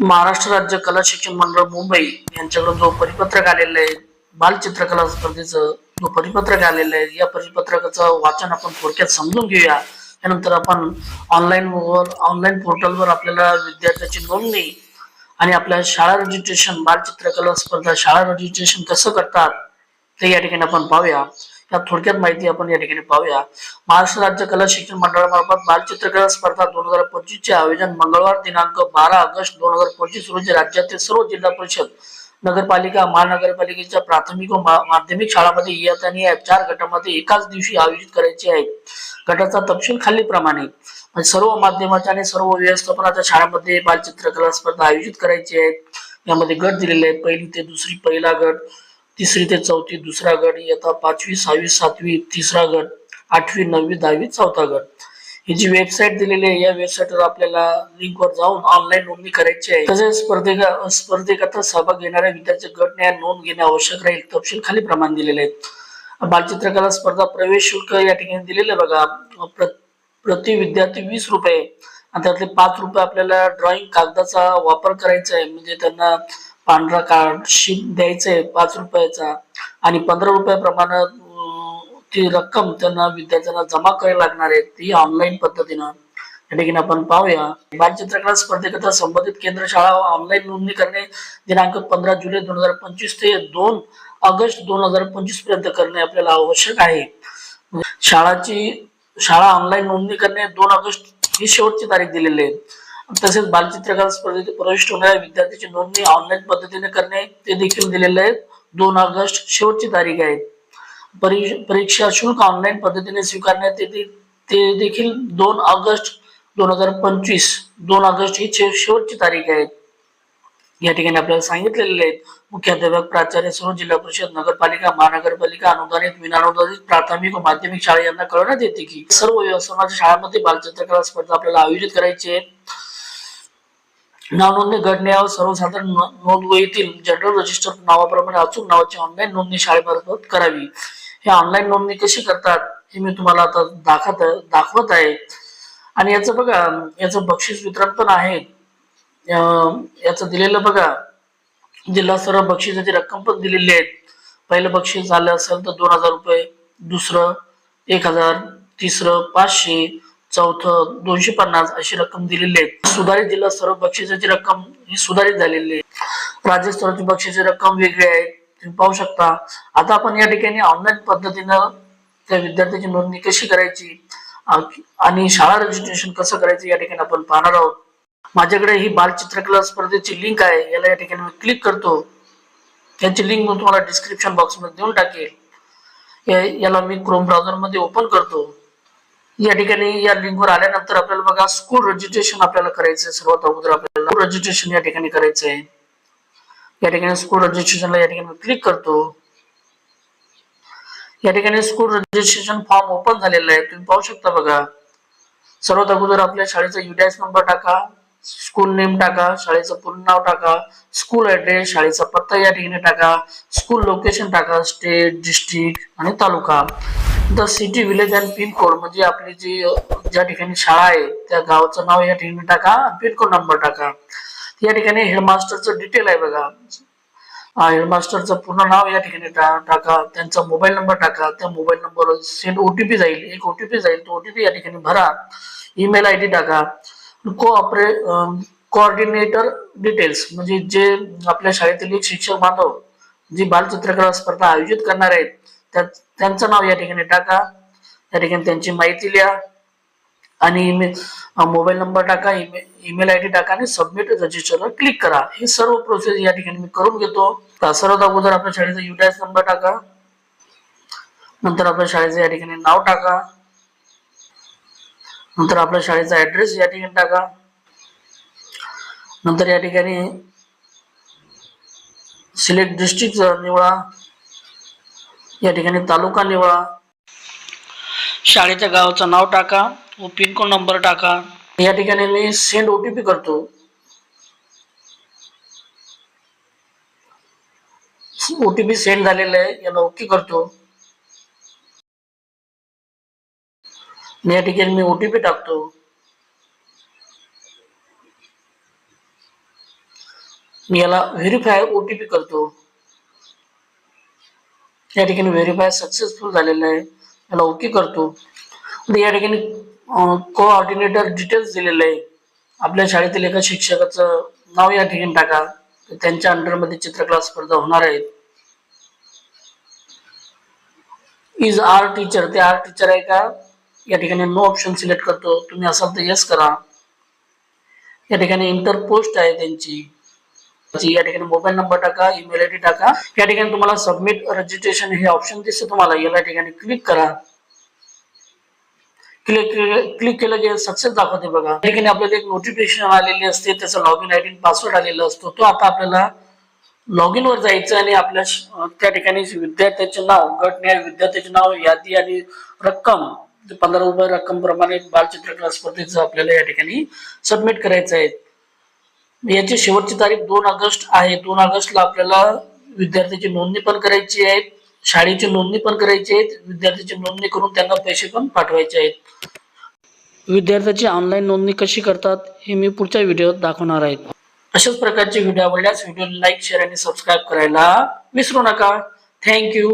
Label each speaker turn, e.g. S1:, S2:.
S1: महाराष्ट्र राज्य कला शिक्षण मंडळ मुंबई यांच्याकडून जो परिपत्रक आलेलं आहे बालचित्रकला स्पर्धेचं जो परिपत्रक आलेलं आहे या परिपत्रकाचं वाचन आपण थोडक्यात समजून घेऊया. त्यानंतर आपण ऑनलाईन वर ऑनलाईन पोर्टलवर आपल्याला विद्यार्थ्याची नोंदणी आणि आपल्या शाळा रजिस्ट्रेशन बालचित्रकला स्पर्धा शाळा रजिस्ट्रेशन कसं करतात ते या ठिकाणी आपण पाहूया. या थोडक्यात माहिती आपण या ठिकाणी पाहूया. महाराष्ट्र राज्य कला शिक्षण मंडळामार्फत बालचित्रकला स्पर्धा दोन हजार पंचवीस चे आयोजन मंगळवार दिनांक बारा ऑगस्ट दोन हजार पंचवीस रोजी राज्यातील सर्व जिल्हा परिषद नगरपालिका महानगरपालिकेच्या प्राथमिक व माध्यमिक शाळांमध्ये इयत्ता आणि या चार गटामध्ये एकाच दिवशी आयोजित करायचे आहे. गटाचा तपशील खाली प्रमाणे म्हणजे सर्व माध्यमाच्या आणि सर्व व्यवस्थापनाच्या शाळांमध्ये बालचित्रकला स्पर्धा आयोजित करायची आहेत. यामध्ये गट दिलेले आहेत. पहिली ते दुसरी पहिला गट. तिसरी ते चौथी दुसरा गट इयत्ता पाचवी सहावी सातवी तिसरा गट आठवी नववी दहावी चौथा गट ही जी वेबसाईट दिलेली आहे या वेबसाईटवर आपल्याला लिंकवर जाऊन ऑनलाईन नोंदणी करायची आहे. तसेच स्पर्धेका स्पर्धेकरता सहभाग घेणाऱ्या विद्यार्थी गटने नोंद घेणे आवश्यक राहील तपशील खाली प्रमाण दिलेले आहेत. बालचित्रकला स्पर्धा प्रवेश शुल्क या ठिकाणी दिलेलं आहे बघा. प्रति विद्यार्थी वीस रुपये. आणि त्यातले पाच रुपये आपल्याला ड्रॉइंग कागदाचा वापर करायचा आहे. म्हणजे त्यांना पांढरा कार्ड शिप द्यायचंय पाच रुपयाचा. आणि पंधरा रुपयाप्रमाणे अं, ती रक्कम त्यांना विद्यार्थ्यांना जमा करायला लागणार आहे ती ऑनलाईन पद्धतीनं. या ठिकाणी आपण पाहूया. बालचित्रकला स्पर्धेकरता संबंधित केंद्र शाळा ऑनलाईन नोंदणी करणे दिनांक पंधरा जुलै दोन हजार पंचवीस ते दोन ऑगस्ट दोन हजार पंचवीसपर्यंत करणे आपल्याला आवश्यक आहे. शाळाची शाळा ऑनलाईन नोंदणी करणे दोन ऑगस्ट ही शेवटची तारीख दिलेली आहे. तसेच बालचित्रकार स्पर्धेत प्रविष्ट होणाऱ्या विद्यार्थ्यांची नोंदणी ऑनलाईन पद्धतीने करणे ते देखील दिलेले आहेत. दोन ऑगस्ट शेवटची तारीख आहे. परीक्षा शुल्क ऑनलाईन पद्धतीने स्वीकारण्यात येते ते देखील दोन ऑगस्ट दोन हजार पंचवीस दोन ऑगस्ट ही शेवटची तारीख आहे. या ठिकाणी आपल्याला सांगितलेले आहेत. मुख्याध्यापक प्राचार्य सर्व जिल्हा परिषद नगरपालिका महानगरपालिका अनुदानित विनानुदानित प्राथमिक व माध्यमिक शाळा यांना कळवण्यात येते की सर्व व्यवस्थापनाच्या शाळांमध्ये बालचित्रकला स्पर्धा आपल्याला आयोजित करायची आहे. नाव नोंदणी घडण्यावर सर्वसाधारण नोंदव नोंदवहीतील जनरल रजिस्टर नावाप्रमाणे अचूक नावाची ऑनलाईन नोंदणी शाळेमार्फत करावी. हे ऑनलाईन नोंदणी कशी करतात हे मी तुम्हाला आता दाखवत दाखवत आहे. आणि याचं बघा याचं बक्षीस वितरण पण आहे. याचं दिलेलं बघा. जिल्हा स्तरावर बक्षिसाची रक्कम पण दिलेली आहे. पहिलं बक्षीस झालं असेल तर दोन हजार रुपये दुसरं एक हजार तिसरं पाचशे चौथं दोनशे पन्नास अशी रक्कम दिलेली आहे. सुधारित जिल्हा सर्व बक्षिसाची रक्कम ही सुधारित झालेली आहे. राज्य स्तराची बक्षिसाची रक्कम वेगळी आहे. तुम्ही पाहू शकता. आता आपण या ठिकाणी ऑनलाईन पद्धतीनं त्या विद्यार्थ्याची नोंदणी कशी करायची? आणि शाळा रजिस्ट्रेशन कसं करायचं या ठिकाणी आपण पाहणार आहोत. माझ्याकडे ही बालचित्रकला स्पर्धेची लिंक आहे. याला या ठिकाणी मी क्लिक करतो. याची लिंक मी तुम्हाला डिस्क्रिप्शन बॉक्समध्ये देऊन टाकेल. याला मी क्रोम ब्राउझरमध्ये ओपन करतो. या ठिकाणी या लिंकवर आल्यानंतर आपल्याला बघा स्कूल रजिस्ट्रेशन आपल्याला करायचं आहे. सर्वात अगोदर आपल्याला रजिस्ट्रेशन या ठिकाणी करायचं आहे. या ठिकाणी स्कूल रजिस्ट्रेशनला या ठिकाणी क्लिक करतो. या ठिकाणी स्कूल रजिस्ट्रेशन फॉर्म ओपन झालेला आहे. तुम्ही पाहू शकता बघा. सर्वात अगोदर आपल्या शाळेचा युडॅस नंबर टाका. स्कूल नेम टाका. शाळेचं पूर्ण नाव टाका. स्कूल ऍड्रेस शाळेचा पत्ता या ठिकाणी टाका. स्कूल लोकेशन टाका. स्टेट डिस्ट्रिक्ट आणि taluka. The city village and pin code म्हणजे आपली जी ज्या ठिकाणी शाळा आहे त्या गावाचं नाव या ठिकाणी टाका पिनकोड नंबर टाका. या ठिकाणी हेडमास्टरचं डिटेल आहे बघा. हेडमास्टरचं पूर्ण नाव या ठिकाणी टाका. त्यांचा मोबाईल नंबर टाका. त्या मोबाईल नंबरवर सेंड ओटीपी जाईल. एक ओटीपी जाईल तो ओटीपी या ठिकाणी भरा. ईमेल आय डी टाका. कोऑपरे कोऑर्डिनेटर डिटेल्स म्हणजे जे आपल्या शाळेतील एक शिक्षक बांधव जी बालचित्रकला स्पर्धा आयोजित करणार आहेत त्या त्यांचं नाव या ठिकाणी टाका. या ठिकाणी त्यांची माहिती लिहा. आणि ईमेल मोबाईल नंबर टाका ईमेल आय डी टाका आणि सबमिट रजिस्टरवर क्लिक करा. हे सर्व प्रोसेस या ठिकाणी मी करून घेतो. सर्वात अगोदर आपल्या शाळेचा युडॅस नंबर टाका. नंतर आपल्या शाळेचं या ठिकाणी नाव टाका. नंतर आपल्या शाळेचा ऍड्रेस या ठिकाणी टाका. नंतर या ठिकाणी सिलेक्ट डिस्ट्रिक्ट निवडा. या ठिकाणी तालुका निवडा. शाळेच्या गावाचं नाव टाका व पिन कोड नंबर टाका. या ठिकाणी मी सेंड ओटीपी करतो. ओटीपी सेंड झालेला आहे याला ओके करतो. या ठिकाणी मी ओटीपी टाकतो. मी याला व्हेरीफाय ओटीपी करतो. या ठिकाणी व्हेरीफाय सक्सेसफुल झालेलं आहे. याला ओके करतो. या ठिकाणी कोऑर्डिनेटर डिटेल्स दिलेले आहे. आपल्या शाळेतील एका शिक्षकाचं नाव या ठिकाणी टाका. त्यांच्या अंडरमध्ये चित्रकला स्पर्धा होणार आहेत इज आर टीचर ते आर टीचर आहे का? या ठिकाणी नो ऑप्शन सिलेक्ट करतो. तुम्ही असाल तर येस करा. या ठिकाणी इंटर पोस्ट आहे त्यांची. म्हणजे या ठिकाणी मोबाईल नंबर टाका ईमेल आय डी टाका. या ठिकाणी तुम्हाला सबमिट रजिस्ट्रेशन हे ऑप्शन दिसते तुम्हाला. या ठिकाणी क्लिक करा. क्लिक क्लिक केलं की सक्सेस दाखवते बघा. या ठिकाणी आपल्याला एक नोटिफिकेशन आलेली असते. त्याचा log in I D password आलेला असतो. तो आता आपल्याला लॉग इन वर जायचं आणि आपल्या त्या ठिकाणी विद्यार्थ्याचे नाव गट न्याय विद्यार्थ्याचे नाव यादी आणि रक्कम पंधरा रुपये रक्कम प्रमाणे बालचित्रकला स्पर्धेचं आपल्याला या ठिकाणी सबमिट करायचं आहे. याची शेवटची तारीख दोन ऑगस्ट आहे. दोन ऑगस्टला आपल्याला विद्यार्थ्याची नोंदणी पण करायची आहे. शाळेची नोंदणी पण करायची आहे. विद्यार्थ्याची नोंदणी करून त्यांना पैसे पण पाठवायचे आहेत. विद्यार्थ्याची ऑनलाईन नोंदणी कशी करतात हे मी पुढच्या व्हिडिओत दाखवणार आहे. अशाच प्रकारचे व्हिडिओ आवडल्यास व्हिडिओ लाईक शेअर आणि सबस्क्राईब करायला विसरू नका. थँक्यू